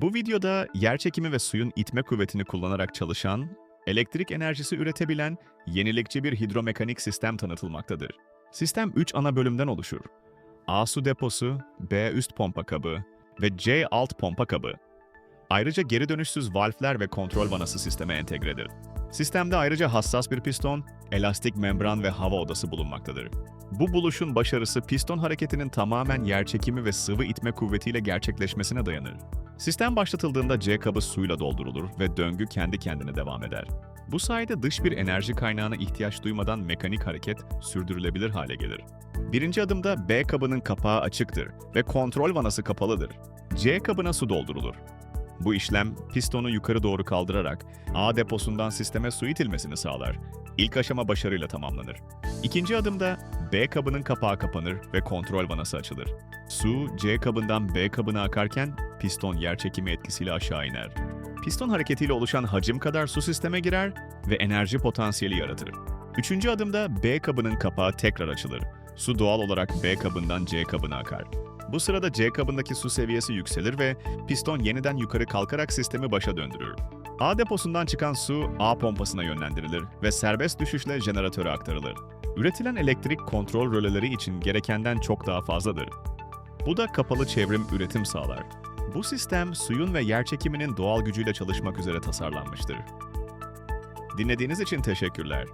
Bu videoda yerçekimi ve suyun itme kuvvetini kullanarak çalışan, elektrik enerjisi üretebilen yenilikçi bir hidromekanik sistem tanıtılmaktadır. Sistem 3 ana bölümden oluşur. A su deposu, B üst pompa kabı ve C alt pompa kabı. Ayrıca geri dönüşsüz valfler ve kontrol vanası sisteme entegredir. Sistemde ayrıca hassas bir piston, elastik membran ve hava odası bulunmaktadır. Bu buluşun başarısı piston hareketinin tamamen yerçekimi ve sıvı itme kuvvetiyle gerçekleşmesine dayanır. Sistem başlatıldığında C kabı suyla doldurulur ve döngü kendi kendine devam eder. Bu sayede dış bir enerji kaynağına ihtiyaç duymadan mekanik hareket sürdürülebilir hale gelir. Birinci adımda B kabının kapağı açıktır ve kontrol vanası kapalıdır. C kabına su doldurulur. Bu işlem pistonu yukarı doğru kaldırarak A deposundan sisteme su itilmesini sağlar. İlk aşama başarıyla tamamlanır. İkinci adımda B kabının kapağı kapanır ve kontrol vanası açılır. Su C kabından B kabına akarken piston yerçekimi etkisiyle aşağı iner. Piston hareketiyle oluşan hacim kadar su sisteme girer ve enerji potansiyeli yaratır. Üçüncü adımda B kabının kapağı tekrar açılır. Su doğal olarak B kabından C kabına akar. Bu sırada C kabındaki su seviyesi yükselir ve piston yeniden yukarı kalkarak sistemi başa döndürür. A deposundan çıkan su A pompasına yönlendirilir ve serbest düşüşle jeneratöre aktarılır. Üretilen elektrik kontrol röleleri için gerekenden çok daha fazladır. Bu da kapalı çevrim üretim sağlar. Bu sistem suyun ve yerçekiminin doğal gücüyle çalışmak üzere tasarlanmıştır. Dinlediğiniz için teşekkürler.